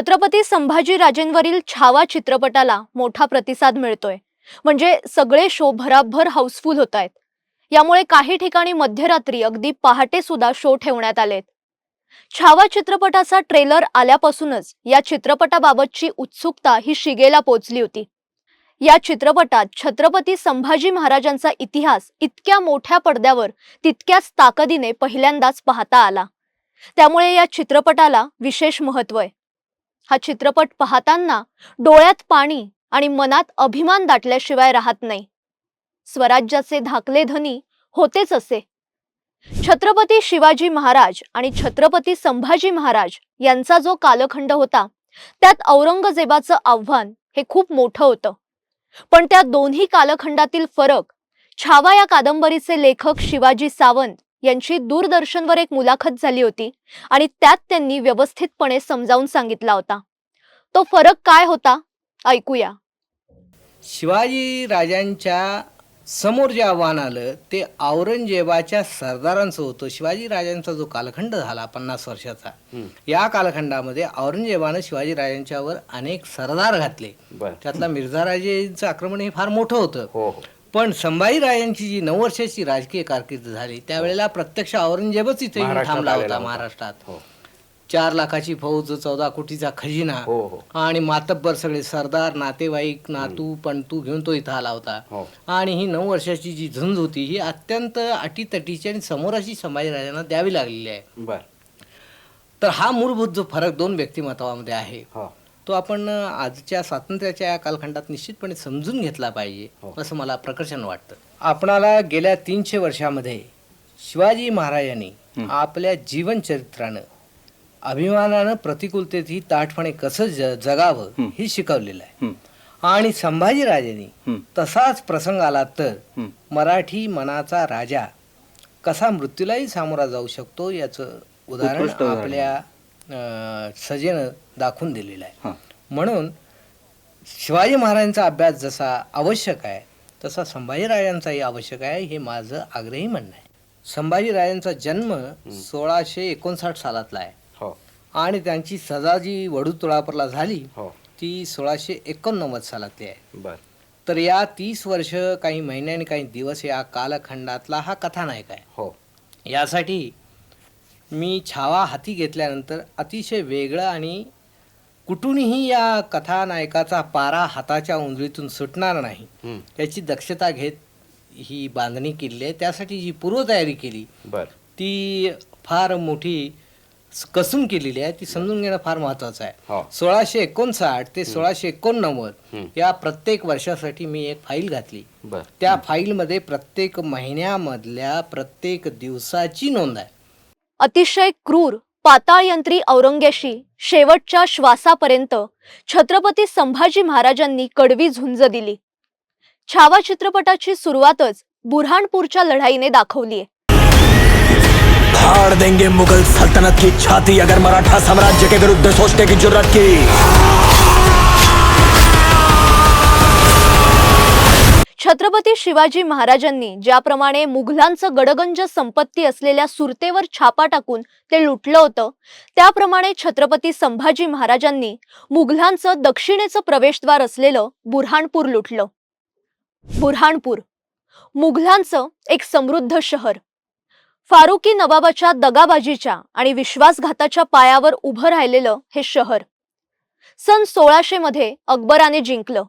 छत्रपती संभाजीराजेंवरील छावा चित्रपटाला मोठा प्रतिसाद मिळतोय. म्हणजे सगळे शो भराभर हाऊसफुल होत आहेत यामुळे काही ठिकाणी मध्यरात्री अगदी पहाटे सुद्धा शो ठेवण्यात आलेत. छावा चित्रपटाचा ट्रेलर आल्यापासूनच या चित्रपटाबाबतची उत्सुकता ही शिगेला पोचली होती. या चित्रपटात छत्रपती संभाजी महाराजांचा इतिहास इतक्या मोठ्या पडद्यावर तितक्याच ताकदीने पहिल्यांदाच पाहता आला. त्यामुळे या चित्रपटाला विशेष महत्त्व आहे. हा चित्रपट पाहताना डोळ्यात पाणी आणि मनात अभिमान दाटल्याशिवाय राहत नाही. स्वराज्याचे धाकले धनी होतेच असे. छत्रपती शिवाजी महाराज आणि छत्रपती संभाजी महाराज यांचा जो कालखंड होता त्यात औरंगजेबाचं आव्हान हे खूप मोठं होतं. पण त्या दोन्ही कालखंडातील फरक छावा या कादंबरीचे लेखक शिवाजी सावंत यांची दूरदर्शनवर एक मुलाखत झाली होती आणि त्यात त्यांनी व्यवस्थितपणे समजावून सांगितला होता. तो फरक काय होता? ऐकूया. शिवाजी राजांच्या समोर जे आव्हान आलं ते औरंगजेबाच्या सरदारांचं होतं. शिवाजी राजांचा जो कालखंड झाला पन्नास वर्षाचा या कालखंडामध्ये औरंगजेबानं शिवाजी राजांच्यावर अनेक सरदार घातले. त्यातला मिर्झा राजेंचं आक्रमण हे फार मोठं होतं. हो हो. पण संभाजीराजांची जी नऊ वर्षाची राजकीय कारकीर्द झाली त्यावेळेला प्रत्यक्ष औरंगजेबच इथे येऊन महाराष्ट्रात थांबला आलेला होता. होता. महाराष्ट्रात. हो. चार लाखाची फौज चौदा कोटीचा खजिना हो हो. आणि मातब्बर सगळे सरदार नातेवाईक नातू पणतू घेऊन तो इथं आला होता. हो. आणि ही नऊ वर्षाची जी झुंज होती ही अत्यंत अटीतटीची आणि समोराशी संभाजीराजांना द्यावी लागलेली आहे. बर. तर हा मूलभूत जो फरक दोन व्यक्तिमत्वामध्ये आहे. हो. तो आपण आजच्या स्वातंत्र्याच्या या कालखंडात निश्चितपणे समजून घेतला पाहिजे हो. असं मला प्रकर्षण वाटतं आपणाला गेल्या तीनशे वर्षामध्ये शिवाजी महाराजांनी आपल्या जीवनचरित्रानं अभिमानानं प्रतिकूलतेतही ताठपणे कसं जगावं हे शिकवलेलं आहे. आणि संभाजीराजांनी. तसाच प्रसंग आला तर. मराठी मनाचा राजा कसा मृत्यूलाही सामोरा जाऊ शकतो याचं उदाहरण. आपल्या सजेनं दाखवून दिलेलं आहे. म्हणून शिवाजी महाराजांचा अभ्यास जसा आवश्यक आहे तसा संभाजीराजांचाही आवश्यक आहे हे माझं आग्रही म्हणणं आहे. संभाजीराजांचा जन्म सोळाशे एकोणसाठ सालातला आहे. हो. आणि त्यांची सजा जी वडू तुळापूरला झाली हो. ती सोळाशे एकोणनव्वद सालातली आहे. बर. तर या तीस वर्ष काही महिने आणि काही दिवस या कालखंडातला हा कथानायक आहे. हो. यासाठी मी छावा हाती घेतल्यानंतर अतिशय वेगळं आणि कुठूनही या कथानायकाचा पारा हाताच्या उंजळीतून सुटणार नाही. याची दक्षता घेत ही बांधणी केली आहे. त्यासाठी जी पूर्वतयारी केली बर. ती फार मोठी कसून केलेली आहे. ती समजून घेणं फार महत्वाचं आहे. हो. सोळाशे एकोणसाठ ते सोळाशे. एकोणनव्वद या प्रत्येक वर्षासाठी मी एक फाईल घातली. त्या फाईलमध्ये प्रत्येक महिन्यामधल्या प्रत्येक दिवसाची नोंद आहे. अतिशय क्रूर पाताळयंत्री औरंग्याशी शेवटच्या श्वासापर्यंत छत्रपती संभाजी महाराजांनी कडवी झुंज दिली. छावा चित्रपटाची सुरुवातच बुरहानपूरच्या लढाईने दाखवलीये फाड़ देंगे मुगल सल्तनत की छाती अगर मराठा साम्राज्य के विरुद्ध सोचने की जरूरत की। छत्रपती शिवाजी महाराजांनी ज्याप्रमाणे मुघलांचं गडगंज संपत्ती असलेल्या सुरतेवर छापा टाकून ते लुटलं होतं त्याप्रमाणे छत्रपती संभाजी महाराजांनी मुघलांचं दक्षिणेचं प्रवेशद्वार असलेलं बुरहाणपूर लुटलं. बुरहाणपूर मुघलांचं एक समृद्ध शहर. फारुकी नवाबाच्या दगाबाजीच्या आणि विश्वासघाताच्या पायावर उभं राहिलेलं हे शहर. सन सोळाशे मध्ये अकबराने जिंकलं.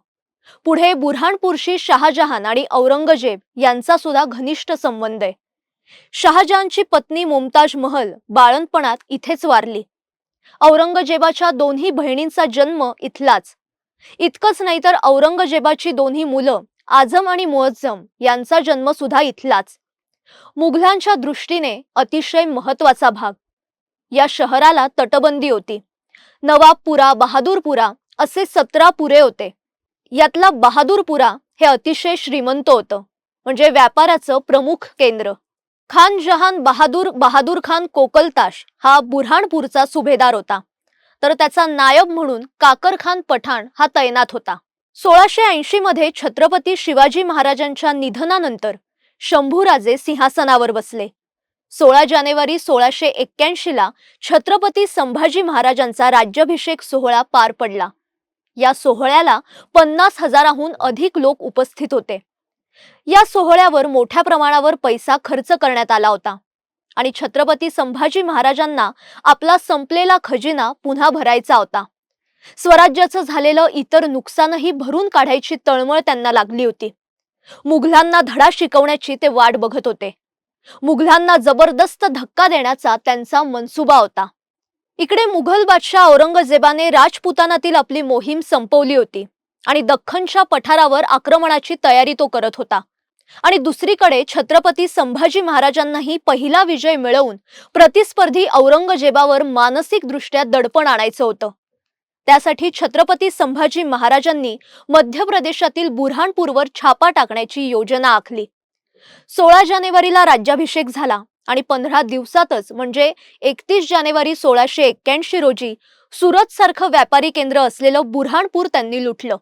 पुढे बुरहाणपूरशी शहाजहान आणि औरंगजेब यांचा सुद्धा घनिष्ठ संबंध आहे. शहाजहानची पत्नी मुमताज महल बाळणपणात इथेच वारली. औरंगजेबाच्या दोन्ही बहिणींचा जन्म इथलाच. इतकंच नाही तर औरंगजेबाची दोन्ही मुलं आझम आणि मुअज्जम यांचा जन्म सुद्धा इथलाच. मुघलांच्या दृष्टीने अतिशय महत्त्वाचा भाग. या शहराला तटबंदी होती. नवाबपुरा बहादूरपुरा असे सतरा पुरे होते. यातला बहादूरपुरा हे अतिशय श्रीमंत होतं. म्हणजे व्यापाराचं प्रमुख केंद्र. खान जहान बहादूर बहादूर खान कोकलताश हा बुरहाणपूरचा सुभेदार होता. तर त्याचा नायब म्हणून काकर खान पठाण हा तैनात होता. सोळाशे ऐंशी मध्ये छत्रपती शिवाजी महाराजांच्या निधनानंतर शंभूराजे सिंहासनावर बसले. सोळा जानेवारी सोळाशे एक्क्याऐंशी ला छत्रपती संभाजी महाराजांचा राज्याभिषेक सोहळा पार पडला. या सोहळ्याला पन्नास हजाराहून अधिक लोक उपस्थित होते. या सोहळ्यावर मोठ्या प्रमाणावर पैसा खर्च करण्यात आला होता आणि छत्रपती संभाजी महाराजांना आपला संपलेला खजिना पुन्हा भरायचा होता. स्वराज्याचं झालेलं इतर नुकसानही भरून काढायची तळमळ त्यांना लागली होती. मुघलांना धडा शिकवण्याची ते वाट बघत होते. मुघलांना जबरदस्त धक्का देण्याचा त्यांचा मनसुबा होता. इकडे मुघल बादशाह औरंगजेबाने राजपुतानातील आपली मोहीम संपवली होती आणि दख्खनच्या पठारावर आक्रमणाची तयारी तो करत होता. आणि दुसरीकडे छत्रपती संभाजी महाराजांनाही पहिला विजय मिळवून प्रतिस्पर्धी औरंगजेबावर मानसिकदृष्ट्या दडपण आणायचं होतं. त्यासाठी छत्रपती संभाजी महाराजांनी मध्य प्रदेशातील बुऱ्हाणपूरवर छापा टाकण्याची योजना आखली. सोळा जानेवारीला राज्याभिषेक झाला. आणि पंधरा दिवसातच म्हणजे एकतीस जानेवारी सोळाशे एक्क्याऐंशी रोजी सुरत सारखं व्यापारी केंद्र असलेलं बुऱ्हाणपूर त्यांनी लुटलं.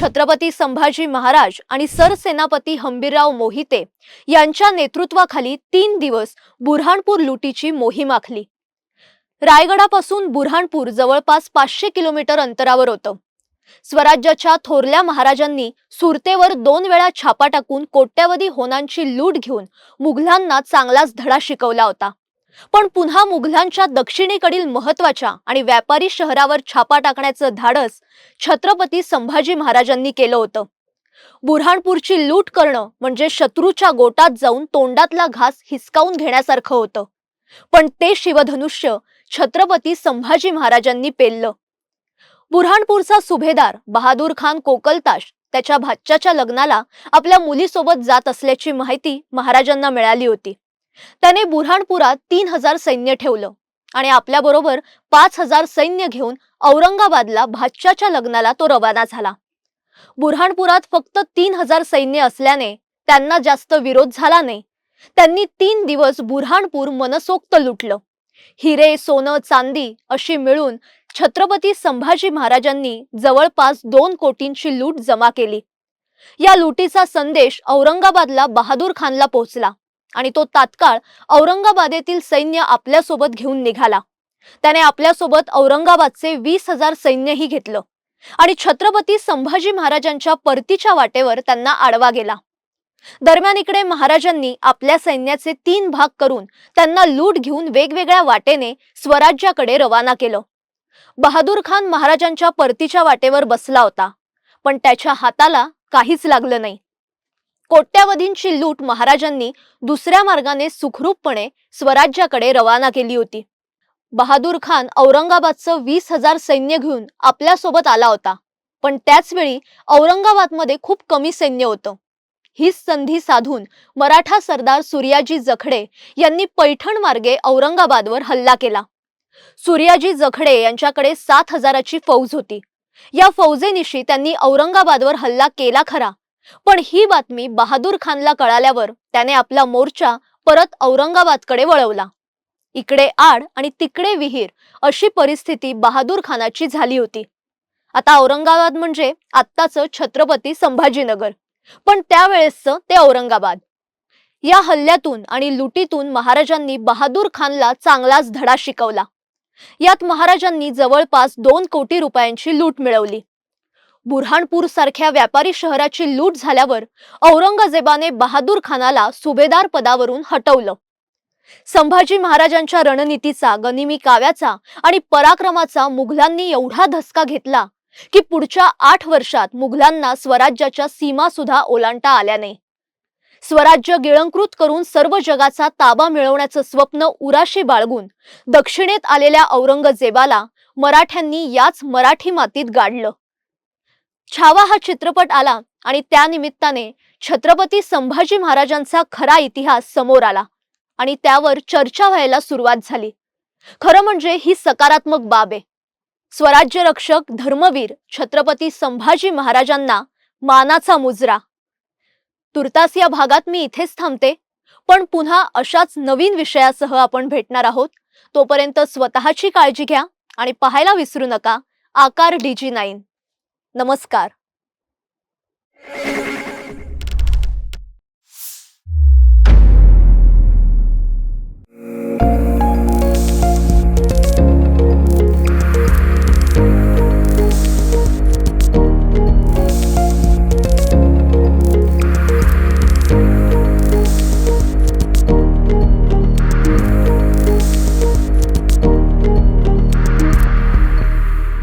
छत्रपती संभाजी महाराज आणि सरसेनापती हंबीरराव मोहिते यांच्या नेतृत्वाखाली तीन दिवस बुऱ्हाणपूर लुटीची मोहीम आखली. रायगडापासून बुऱ्हाणपूर जवळपास पाचशे किलोमीटर अंतरावर होतं. स्वराज्याच्या थोरल्या महाराजांनी सुरतेवर दोन वेळा छापा टाकून कोट्यवधी होनांची लूट घेऊन मुघलांना चांगलाच धडा शिकवला होता. पण पुन्हा मुघलांच्या दक्षिणेकडील महत्त्वाच्या आणि व्यापारी शहरावर छापा टाकण्याचं धाडस छत्रपती संभाजी महाराजांनी केलं होतं. बुऱ्हाणपूरची लूट करणं म्हणजे शत्रूच्या गोटात जाऊन तोंडातला घास हिसकावून घेण्यासारखं होतं. पण ते शिवधनुष्य छत्रपती संभाजी महाराजांनी पेललं. बुऱ्हाणपूरचा सुभेदार बहादूर खान कोकलताश त्याच्या भाच्याच्या लग्नाला आपल्या मुलीसोबत जात असल्याची माहिती महाराजांना मिळाली होती. त्याने बुऱ्हाणपुरात तीन हजार सैन्य ठेवलं आणि आपल्याबरोबर पाच हजार सैन्य घेऊन औरंगाबादला भाच्याच्या लग्नाला तो रवाना झाला. बुऱ्हाणपुरात फक्त तीन हजार सैन्य असल्याने त्यांना जास्त विरोध झाला नाही. त्यांनी तीन दिवस बुऱ्हाणपूर मनसोक्त लुटलं. हिरे सोनं चांदी अशी मिळून छत्रपती संभाजी महाराजांनी जवळपास दोन कोटींची लूट जमा केली. या लुटीचा संदेश औरंगाबादला बहादूर खानला पोहोचला आणि तो तात्काळ औरंगाबादेतील सैन्य आपल्यासोबत घेऊन निघाला. त्याने आपल्यासोबत औरंगाबादचे वीस हजार सैन्यही घेतलं आणि छत्रपती संभाजी महाराजांच्या परतीच्या वाटेवर त्यांना आडवा गेला. दरम्यान इकडे महाराजांनी आपल्या सैन्याचे तीन भाग करून त्यांना लूट घेऊन वेगवेगळ्या वाटेने स्वराज्याकडे रवाना केलं. बहादूर खान महाराजांच्या परतीच्या वाटेवर बसला होता पण त्याच्या हाताला काहीच लागलं नाही. कोट्यावधींची लूट महाराजांनी दुसऱ्या मार्गाने सुखरूपपणे स्वराज्याकडे रवाना केली होती. बहादूर खान औरंगाबादचं वीस हजार सैन्य घेऊन आपल्यासोबत आला होता पण त्याचवेळी औरंगाबादमध्ये खूप कमी सैन्य होतं. हीच संधी साधून मराठा सरदार सूर्याजी जखडे यांनी पैठण मार्गे औरंगाबादवर हल्ला केला. सूर्याजी जखडे यांच्याकडे सात हजाराची फौज होती. या फौजेनिशी त्यांनी औरंगाबादवर हल्ला केला खरा. पण ही बातमी बहादूर खानला कळाल्यावर त्याने आपला मोर्चा परत औरंगाबादकडे वळवला. इकडे आड आणि तिकडे विहीर अशी परिस्थिती बहादूर खानाची झाली होती. आता औरंगाबाद म्हणजे आत्ताचं छत्रपती संभाजीनगर. पण त्यावेळेसचं ते औरंगाबाद. या हल्ल्यातून आणि लुटीतून महाराजांनी बहादूर खानला चांगलाच धडा शिकवला. यात महाराजांनी जवळपास दोन कोटी रुपयांची लूट मिळवली. बुऱ्हाणपूर सारख्या व्यापारी शहराची लूट झाल्यावर औरंगजेबाने बहादूर खानाला सुभेदार पदावरून हटवलं. संभाजी महाराजांच्या रणनीतीचा गनिमी काव्याचा आणि पराक्रमाचा मुघलांनी एवढा धसका घेतला की पुढच्या आठ वर्षात मुघलांना स्वराज्याच्या सीमा सुद्धा ओलांडता आल्या नाही स्वराज्य गिळंकृत करून सर्व जगाचा ताबा मिळवण्याचं स्वप्न उराशी बाळगून दक्षिणेत आलेल्या औरंगजेबाला मराठ्यांनी याच मराठी मातीत गाडलं. छावा हा चित्रपट आला आणि त्यानिमित्ताने छत्रपती संभाजी महाराजांचा खरा इतिहास समोर आला आणि त्यावर चर्चा व्हायला सुरुवात झाली. खरं म्हणजे ही सकारात्मक बाब आहे. स्वराज्य रक्षक धर्मवीर छत्रपती संभाजी महाराजांना मानाचा मुजरा तुर्तास या भागात मी इथेच थांबते. पण पुन्हा अशाच नवीन विषयासह आपण भेटणार आहोत. तोपर्यंत स्वतःची काळजी घ्या आणि पाहायला विसरू नका. आकार डीजी नाईन. नमस्कार.